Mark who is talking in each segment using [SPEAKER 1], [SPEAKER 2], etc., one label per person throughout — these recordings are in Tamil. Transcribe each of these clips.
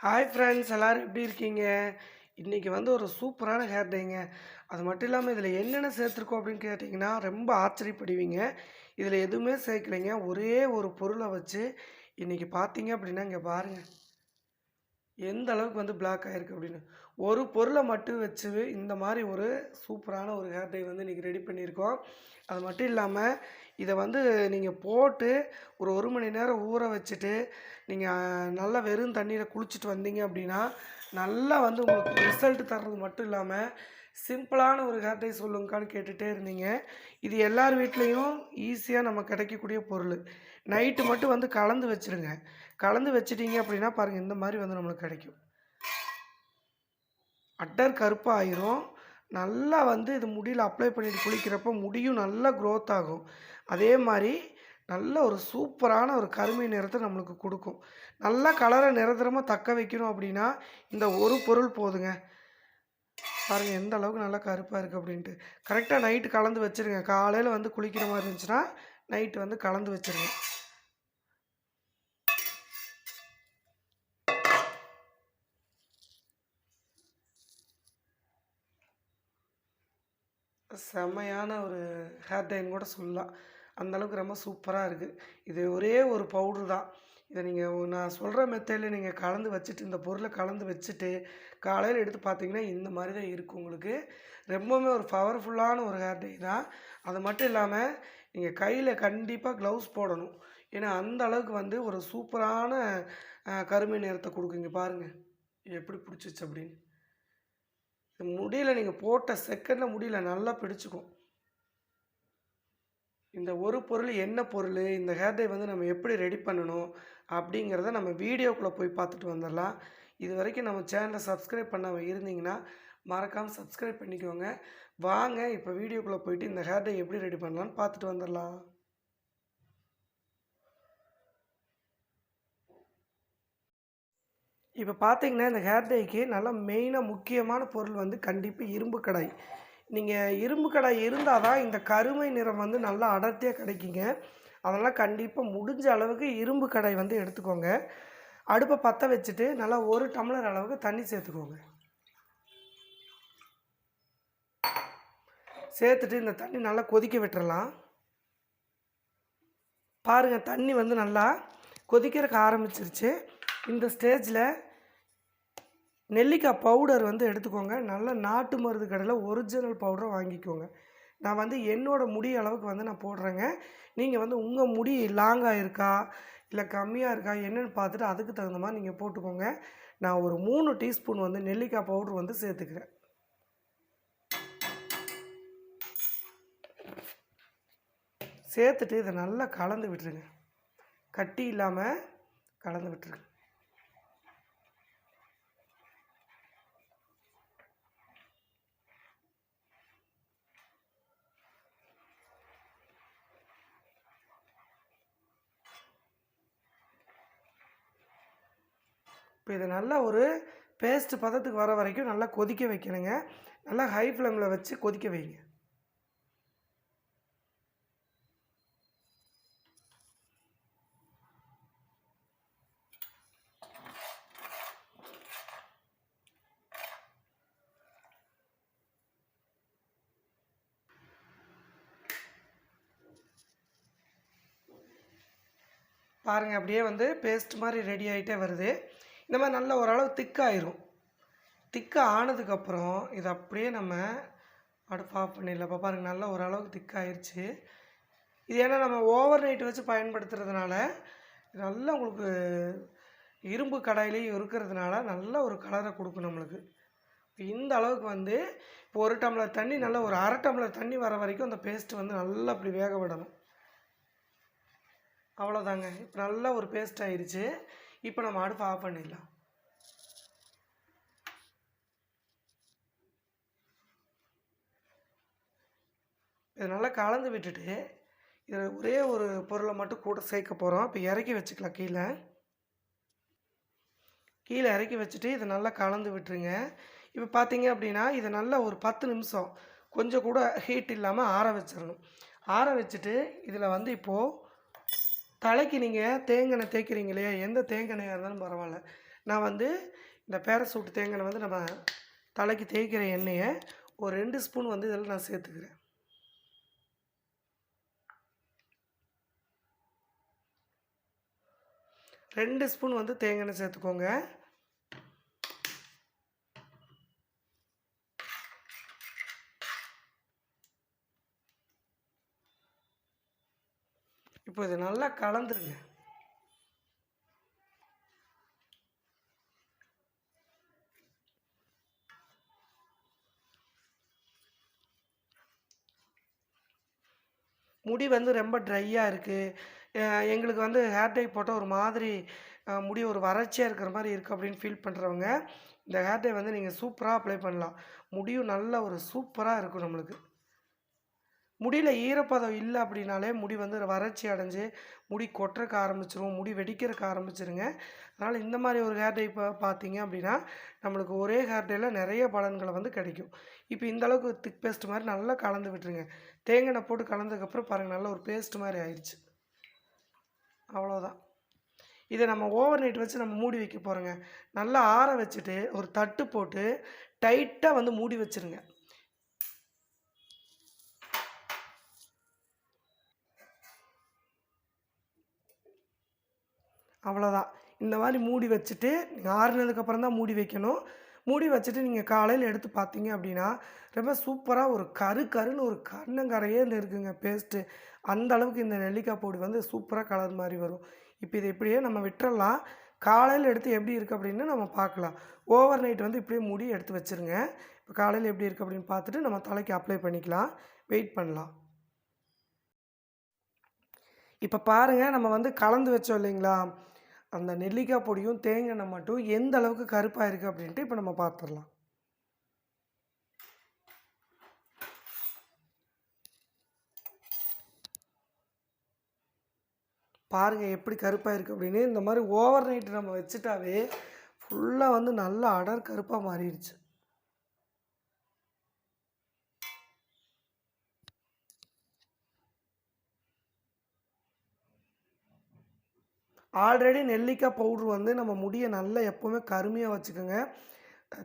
[SPEAKER 1] ஹாய் ஃப்ரெண்ட்ஸ் எல்லோரும் எப்படி இருக்கீங்க? இன்றைக்கி வந்து ஒரு சூப்பரான ஹேர் டேங்க அது மட்டும் இல்லாமல் இதில் என்னென்ன சேர்த்துருக்கோம் அப்படின்னு கேட்டிங்கன்னா ரொம்ப ஆச்சரியப்படுவீங்க. இதில் எதுவுமே சேர்க்கலைங்க. ஒரே ஒரு பொருளை வச்சு இன்றைக்கி பார்த்தீங்க அப்படின்னா இங்கே பாருங்கள் எந்த அளவுக்கு வந்து பிளாக் ஆகிருக்கு அப்படின்னு. ஒரு பொருளை மட்டும் வச்சு இந்த மாதிரி ஒரு சூப்பரான ஒரு ஹேர் டை வந்து இன்றைக்கி ரெடி பண்ணியிருக்கோம். அது மட்டும் இல்லாமல் இதை வந்து நீங்கள் போட்டு ஒரு ஒரு மணி நேரம் ஊற வச்சுட்டு நீங்கள் நல்லா வெறும் தண்ணியில் குளிச்சுட்டு வந்தீங்க அப்படின்னா நல்லா வந்து உங்களுக்கு ரிசல்ட் தர்றது மட்டும் இல்லாமல் சிம்பிளான ஒரு ஹேர் டை சொல்லுங்கக்கான்னு கேட்டுகிட்டே இருந்தீங்க. இது எல்லார் வீட்லேயும் ஈஸியாக நம்ம கிடைக்கக்கூடிய பொருள். நைட்டு மட்டும் வந்து கலந்து வச்சுருங்க. கலந்து வச்சிட்டிங்க அப்படின்னா பாருங்கள் இந்த மாதிரி வந்து நம்மளுக்கு கிடைக்கும். அட்டர் கருப்பாக ஆயிரும் நல்லா வந்து இது முடியில் அப்ளை பண்ணிட்டு குளிக்கிறப்போ முடியும் நல்லா க்ரோத் ஆகும். அதே மாதிரி நல்ல ஒரு சூப்பரான ஒரு கருமை நிறத்தை நம்மளுக்கு கொடுக்கும். நல்லா கலரை நிரந்தரமாக தக்க வைக்கணும் அப்படின்னா இந்த ஒரு பொருள் போதுங்க. பாருங்கள் எந்த அளவுக்கு நல்லா கருப்பாக இருக்குது அப்படின்ட்டு. கரெக்டாக நைட்டு கலந்து வச்சுருங்க. காலையில் வந்து குளிக்கிற மாதிரி இருந்துச்சுன்னா நைட்டு வந்து கலந்து வச்சுருங்க. செமையான ஒரு ஹேர் டைன் கூட சொல்லலாம். அந்த அளவுக்கு ரொம்ப சூப்பராக இருக்குது இது ஒரே ஒரு பவுட்ரு தான். இதை நீங்கள் நான் சொல்கிற மெத்தடில் நீங்கள் கலந்து வச்சுட்டு இந்த பொருளை கலந்து வச்சுட்டு காலையில் எடுத்து பார்த்தீங்கன்னா இந்த மாதிரி தான் இருக்கும் உங்களுக்கு. ரொம்பவுமே ஒரு பவர்ஃபுல்லான ஒரு ஹேர் டை தான். அது மட்டும் இல்லாமல் நீங்கள் கையில் கண்டிப்பாக க்ளவுஸ் போடணும். ஏன்னா அந்த அளவுக்கு வந்து ஒரு சூப்பரான கருமை நேரத்தை கொடுக்குங்க பாருங்கள் எப்படி பிடிச்சிச்சு அப்படின்னு. முடியல நீங்கள் போட்ட செகண்டில் முடியல நல்லா பிடிச்சிக்கும். இந்த ஒரு பொருள் என்ன பொருள் இந்த ஹேர் டை வந்து நம்ம எப்படி ரெடி பண்ணணும் அப்படிங்கிறத நம்ம வீடியோக்குள்ளே போய் பார்த்துட்டு வந்துடலாம். இது வரைக்கும் நம்ம சேனலை சப்ஸ்கிரைப் பண்ணாமல் இருந்தீங்கன்னா மறக்காமல் சப்ஸ்கிரைப் பண்ணிக்கோங்க. வாங்க இப்போ வீடியோக்குள்ளே போயிட்டு இந்த ஹேர் டை எப்படி ரெடி பண்ணலான்னு பார்த்துட்டு வந்துடலாம். இப்போ பார்த்தீங்கன்னா இந்த ஹேர் டைக்கு நல்லா மெயினாக முக்கியமான பொருள் வந்து கண்டிப்பாக இரும்பு கடாய். நீங்கள் இரும்பு கடாய் இருந்தால் தான் இந்த கருமை நிறம் வந்து நல்லா அடர்த்தியாக கிடைக்குங்க. அதெல்லாம் கண்டிப்பாக முடிஞ்ச அளவுக்கு இரும்பு கடாய் வந்து எடுத்துக்கோங்க. அடுப்பை பற்ற வச்சுட்டு நல்லா ஒரு டம்ளர் அளவுக்கு தண்ணி சேர்த்துக்கோங்க. சேர்த்துட்டு இந்த தண்ணி நல்லா கொதிக்க விட்டுறலாம். பாருங்கள் தண்ணி வந்து நல்லா கொதிக்கிறதுக்கு ஆரம்பிச்சிருச்சு. இந்த ஸ்டேஜில் நெல்லிக்காய் பவுடர் வந்து எடுத்துக்கோங்க. நல்ல நாட்டு மருந்து கடையில் ஒரிஜினல் பவுடரை வாங்கிக்கோங்க. நான் வந்து என்னோடய முடி அளவுக்கு வந்து நான் போடுறேங்க. நீங்கள் வந்து உங்கள் முடி லாங்காக இருக்கா? இல்லை கம்மியாக இருக்கா? என்னென்னு பார்த்துட்டு அதுக்கு தகுந்த மாதிரி நீங்கள் போட்டுக்கோங்க. நான் ஒரு மூணு டீஸ்பூன் வந்து நெல்லிக்காய் பவுடர் வந்து சேர்த்துக்கிறேன். சேர்த்துட்டு இதை நல்லா கலந்து விட்டுருங்க. கட்டி இல்லாமல் கலந்து விட்டுருங்க. இப்போ இதை நல்லா ஒரு பேஸ்ட் பதத்துக்கு வர வரைக்கும் நல்லா கொதிக்க வைக்கணுங்க. நல்லா ஹை ஃப்ளேமில் வச்சு கொதிக்க வைங்க. பாருங்கள் அப்படியே வந்து பேஸ்ட் மாதிரி ரெடி ஆகிட்டே வருது. இந்த மாதிரி நல்ல ஓரளவு திக்காயிரும். திக்காக ஆனதுக்கப்புறம் இதை அப்படியே நம்ம அடுப்பு ஆஃப் பண்ணிடலாம். பாருங்கள் நல்லா ஓரளவுக்கு திக்காயிருச்சு. இது ஏன்னா நம்ம ஓவர் நைட் வச்சு பயன்படுத்துறதுனால நல்லா உங்களுக்கு இரும்பு கடாயிலையும் இருக்கிறதுனால நல்ல ஒரு கலரை கொடுக்கும் நம்மளுக்கு. இந்த அளவுக்கு வந்து இப்போ ஒரு டம்ளர் தண்ணி நல்லா ஒரு அரை டம்ளர் தண்ணி வர வரைக்கும் அந்த பேஸ்ட் வந்து நல்லா அப்படி வேக விடணும். அவ்வளோதாங்க இப்போ நல்லா ஒரு பேஸ்ட் ஆயிடுச்சு இப்போ நம்ம அடுப்பு ஆஃப் பண்ணிடலாம். இதை நல்லா கலந்து விட்டுட்டு இதில் ஒரே ஒரு பொருளை மட்டும் கூட சேர்க்க போகிறோம் இப்போ இறக்கி வச்சுக்கலாம் கீழே. கீழே இறக்கி வச்சுட்டு இதை நல்லா கலந்து விட்டுருங்க. இப்போ பார்த்தீங்க அப்படின்னா இதை நல்லா ஒரு பத்து நிமிஷம் கொஞ்சம் கூட ஹீட் இல்லாமல் ஆற வச்சிடணும் ஆற வச்சுட்டு இதில் வந்து இப்போது தலைக்கு நீங்கள் தேங்காய் தேய்க்கிறீங்க இல்லையா எந்த தேங்காய் இருந்தாலும் பரவாயில்ல நான் வந்து இந்த பேரசூட் தேங்காய் வந்து நம்ம தலைக்கு தேய்க்கிற எண்ணெயை ஒரு ரெண்டு ஸ்பூன் வந்து இதில் நான் சேர்த்துக்கிறேன். ரெண்டு ஸ்பூன் வந்து தேங்காய் எண்ணெய் சேர்த்துக்கோங்க. இப்போ இது நல்லா கலந்துருங்க. முடி வந்து ரொம்ப ட்ரையாக இருக்குது எங்களுக்கு வந்து ஹேர் டை போட்டால் ஒரு மாதிரி முடி ஒரு வறட்சியாக இருக்கிற மாதிரி இருக்குது அப்படின்னு ஃபீல் பண்ணுறவங்க இந்த ஹேர் டை வந்து நீங்கள் சூப்பராக அப்ளை பண்ணலாம். முடியும் நல்ல ஒரு சூப்பராக இருக்கும் நம்மளுக்கு. முடியில் ஈரப்பதம் இல்லை அப்படின்னாலே முடி வந்து வறட்சி அடைஞ்சு முடி கொட்டுறக்க ஆரம்பிச்சிரும் முடி வெடிக்கிறக்க ஆரம்பிச்சிருங்க. அதனால் இந்த மாதிரி ஒரு ஹேர் டை இப்போ பார்த்தீங்க அப்படின்னா நம்மளுக்கு ஒரே ஹேர் டேயில் நிறைய பலன்களை வந்து கிடைக்கும். இப்போ இந்த அளவுக்கு திக் பேஸ்ட் மாதிரி நல்லா கலந்து விட்டுருங்க. தேங்காய் எண்ணெய் போட்டு கலந்ததுக்கப்புறம் பாருங்கள் நல்ல ஒரு பேஸ்ட் மாதிரி ஆயிடுச்சு அவ்வளோதான் இதை நம்ம ஓவர் நைட் வச்சு நம்ம மூடி வைக்க போகிறோங்க நல்லா ஆற வச்சுட்டு ஒரு தட்டு போட்டு டைட்டாக வந்து மூடி வச்சுருங்க. அவ்வளோதான் இந்த மாதிரி மூடி வச்சுட்டு நீங்கள் ஆறுனதுக்கப்புறம் தான் மூடி வைக்கணும். மூடி வச்சுட்டு நீங்கள் காலையில் எடுத்து பார்த்தீங்க அப்படின்னா ரொம்ப சூப்பராக ஒரு கரு கருன்னு ஒரு கண்ணங்கரையே இந்த இருக்குங்க பேஸ்ட்டு அந்த அளவுக்கு இந்த நெல்லிக்காய் பொடி வந்து சூப்பராக கலர் மாதிரி வரும். இப்போ இதை இப்படியே நம்ம விட்டுறலாம். காலையில் எடுத்து எப்படி இருக்குது அப்படின்னு நம்ம பார்க்கலாம். ஓவர் நைட் வந்து இப்படியே மூடி எடுத்து வச்சுருங்க. இப்போ காலையில் எப்படி இருக்குது அப்படின்னு பார்த்துட்டு நம்ம தலைக்கு அப்ளை பண்ணிக்கலாம். வெயிட் பண்ணலாம். இப்போ பாருங்கள் நம்ம வந்து கலந்து வச்சோம் இல்லைங்களா? அந்த நெல்லிக்காய் பொடியும் தேங்காய் எண்ணெய் மட்டும் எந்த அளவுக்கு கருப்பாக இருக்குது அப்படின்ட்டு இப்போ நம்ம பார்த்துடலாம் பாருங்கள் எப்படி கருப்பாக இருக்குது அப்படின்னு. இந்த மாதிரி ஓவர் நைட்டு நம்ம வச்சுட்டாவே ஃபுல்லாக வந்து நல்லா அடர் கருப்பாக மாறிடுச்சு. ஆல்ரெடி நெல்லிக்காய் பவுட்ரு வந்து நம்ம முடியை நல்லா எப்போவுமே கருமையாக வச்சுக்கோங்க.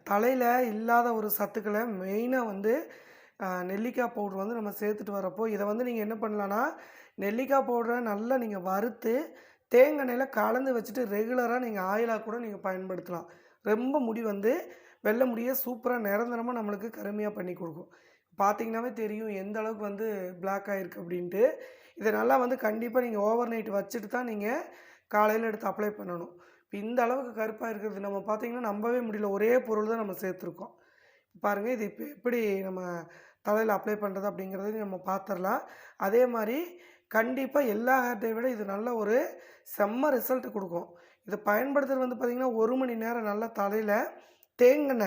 [SPEAKER 1] தலையில் இல்லாத ஒரு சத்துக்களை மெயினாக வந்து நெல்லிக்காய் பவுட்ரு வந்து நம்ம சேர்த்துட்டு வரப்போ இதை வந்து நீங்கள் என்ன பண்ணலான்னா நெல்லிக்காய் பவுடரை நல்லா நீங்கள் வறுத்து தேங்காய் எண்ணெயில் கலந்து வச்சுட்டு ரெகுலராக நீங்கள் ஆயிலாக கூட நீங்கள் பயன்படுத்தலாம். ரொம்ப முடி வந்து வெள்ளை முடியை சூப்பராக நிரந்தரமாக நம்மளுக்கு கருமையாக பண்ணி கொடுக்கும். பார்த்தீங்கன்னாவே தெரியும் எந்த அளவுக்கு வந்து பிளாக் ஆகிருக்கு அப்படின்ட்டு. இதை நல்லா வந்து கண்டிப்பாக நீங்கள் ஓவர் நைட் வச்சுட்டு தான் நீங்கள் காலையில் எடுத்து அப்ளை பண்ணணும். இப்போ இந்த அளவுக்கு கருப்பாக இருக்கிறது நம்ம பார்த்தீங்கன்னா நம்பவே முடியல. ஒரே பொருள் தான் நம்ம சேர்த்துருக்கோம். பாருங்கள் இது இப்போ எப்படி நம்ம தலையில் அப்ளை பண்ணுறது அப்படிங்கிறதையும் நம்ம பார்த்துடலாம் அதே மாதிரி கண்டிப்பாக எல்லா ஹேர்டை விட இது நல்ல ஒரு செம்ம ரிசல்ட் கொடுக்கும். இதை பயன்படுத்துகிறது வந்து பார்த்திங்கன்னா ஒரு மணி நேரம் நல்லா தலையில் தேங்கின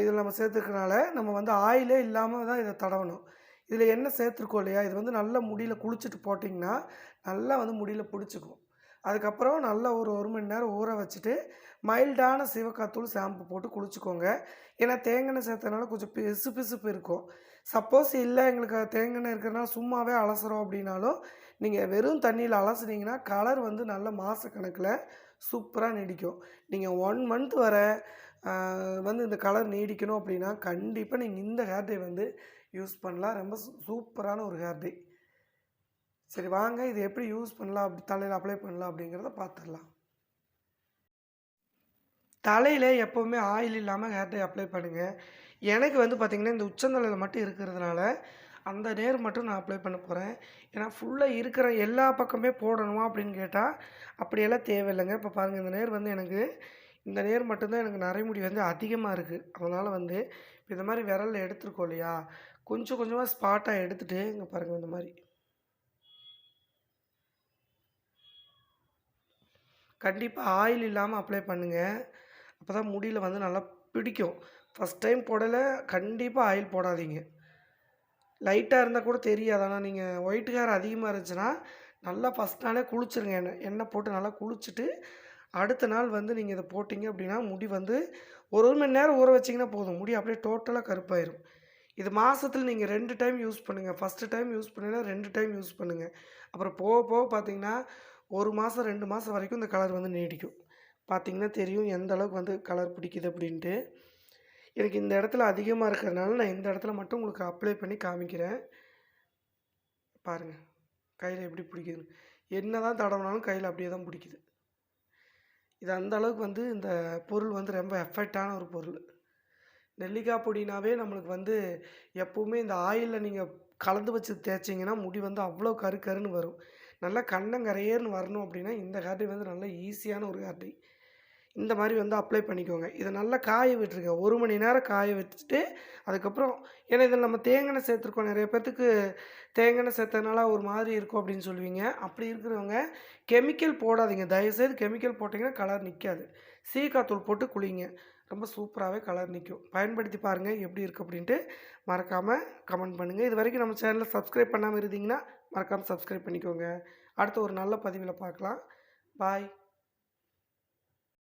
[SPEAKER 1] இதில் நம்ம சேர்த்துருக்கனால நம்ம வந்து ஆயிலே இல்லாமல் தான் இதை தடவணும். இதில் என்ன சேர்த்துருக்கோம் இல்லையா? இது வந்து நல்லா முடியில் குளிச்சுட்டு போட்டிங்கன்னா நல்லா வந்து முடியில் பிடிச்சிக்கும். அதுக்கப்புறம் நல்லா ஒரு ஒரு மணி நேரம் ஊற வச்சுட்டு மைல்டான சிவக்காத்தூள் ஷாம்பு போட்டு குளிச்சுக்கோங்க. ஏன்னா தேங்காய் சேர்த்தனால கொஞ்சம் பிசு பிசுப்பு இருக்கும். சப்போஸ் இல்லை எங்களுக்கு தேங்காய் இருக்கிறனால சும்மாவே அலசுறோம் அப்படின்னாலும் நீங்கள் வெறும் தண்ணியில் அலசுனீங்கன்னா கலர் வந்து நல்ல மாதக்கணக்கில் சூப்பராக நீடிக்கும். நீங்கள் ஒன் மந்த் வர வந்து இந்த கலர் நீடிக்கணும் அப்படின்னா கண்டிப்பாக நீங்கள் இந்த ஹேர் டே வந்து யூஸ் பண்ணலாம். ரொம்ப சூப்பரான ஒரு ஹேர் டே சரி வாங்க இது எப்படி யூஸ் பண்ணலாம் அப்படி தலையில் அப்ளை பண்ணலாம் அப்படிங்கிறத பார்த்துடலாம் தலையில் எப்போவுமே ஆயில் இல்லாமல் ஹேர் டை அப்ளை பண்ணுங்கள் எனக்கு வந்து பார்த்திங்கன்னா இந்த உச்சந்தலையில் மட்டும் இருக்கிறதுனால அந்த நேர் மட்டும் நான் அப்ளை பண்ண போகிறேன் ஏன்னா ஃபுல்லாக இருக்கிற எல்லா பக்கமே போடணுமா அப்படின்னு கேட்டால் அப்படியெல்லாம் தேவையில்லைங்க. இப்போ பாருங்கள் இந்த நேர் வந்து எனக்கு இந்த நேர் மட்டும்தான் எனக்கு நரைமுடி வந்து அதிகமாக இருக்குது அதனால் வந்து இப்போ இந்த மாதிரி விரலில் எடுத்துருக்கோம் இல்லையா கொஞ்சம் கொஞ்சமாக ஸ்பாட்டாக எடுத்துகிட்டு இங்கே பாருங்கள் இந்த மாதிரி. கண்டிப்பாக ஆயில் இல்லாமல் அப்ளை பண்ணுங்கள் அப்போ தான் முடியில் வந்து நல்லா பிடிக்கும். ஃபஸ்ட் டைம் போடலை கண்டிப்பாக ஆயில் போடாதீங்க. லைட்டாக இருந்தால் கூட தெரியாது. ஆனால் நீங்கள் ஒயிட் ஹேர் அதிகமாக இருந்துச்சுன்னா நல்லா ஃபஸ்ட் நாளே குளிச்சிருங்க. எண்ணெய் எண்ணெய் போட்டு நல்லா குளிச்சுட்டு அடுத்த நாள் வந்து நீங்கள் இதை போட்டிங்க அப்படின்னா முடி வந்து ஒரு ஒரு மணி நேரம் ஊற வச்சிங்கன்னா போதும். முடி அப்படியே டோட்டலாக கருப்பாயிரும். இது மாதத்தில் நீங்கள் ரெண்டு டைம் யூஸ் பண்ணுங்கள் ஃபஸ்ட்டு டைம் யூஸ் பண்ணினா ரெண்டு டைம் யூஸ் பண்ணுங்கள் அப்புறம் போக போக பார்த்தீங்கன்னா ஒரு மாதம் ரெண்டு மாதம் வரைக்கும் இந்த கலர் வந்து நீடிக்கும். பார்த்தீங்கன்னா தெரியும் எந்த அளவுக்கு வந்து கலர் பிடிக்குது அப்படின்ட்டு. எனக்கு இந்த இடத்துல அதிகமாக இருக்கிறதுனால நான் இந்த இடத்துல மட்டும் உங்களுக்கு அப்ளை பண்ணி காமிக்கிறேன். பாருங்கள் கையில் எப்படி பிடிக்குதுன்னு. என்ன தான் தடவினாலும் கையில் அப்படியே தான் பிடிக்குது. இது அந்த அளவுக்கு வந்து இந்த பொருள் வந்து ரொம்ப எஃபெக்டான ஒரு பொருள். நெல்லிக்காய் பொடினாவே நம்மளுக்கு வந்து எப்போவுமே இந்த ஆயிலில் நீங்கள் கலந்து வச்சு தேய்ச்சிங்கன்னா முடி வந்து அவ்வளோ கரு கருன்னு வரும். நல்லா கண்ணங்கரையேன்னு வரணும் அப்படின்னா இந்த ஹேர்டை வந்து நல்லா ஈஸியான ஒரு ஹேர்டை. இந்த மாதிரி வந்து அப்ளை பண்ணிக்கோங்க. இதை நல்லா காய விட்டுருங்க. ஒரு மணி நேரம் காய வச்சுட்டு அதுக்கப்புறம் ஏன்னா இதில் நம்ம தேங்காய் சேர்த்துருக்கோம். நிறைய பேர்த்துக்கு தேங்காய் சேர்த்தனால ஒரு மாதிரி இருக்கும் அப்படின்னு சொல்லுவீங்க. அப்படி இருக்கிறவங்க கெமிக்கல் போடாதீங்க. தயவுசெய்து கெமிக்கல் போட்டிங்கன்னா கலர் நிற்காது சீக்காத்தூள் போட்டு குளிங்க. ரொம்ப சூப்பராகவே கலர் நிற்கும் பயன்படுத்தி பாருங்கள் எப்படி இருக்குது அப்படின்ட்டு. மறக்காமல் கமெண்ட் பண்ணுங்கள் இது வரைக்கும் நம்ம சேனலை சப்ஸ்கிரைப் பண்ணாமல் இருந்தீங்கன்னா மறக்காமல் சப்ஸ்கிரைப் பண்ணிக்கோங்க. அடுத்த ஒரு நல்ல பதிவில் பார்க்கலாம். பாய்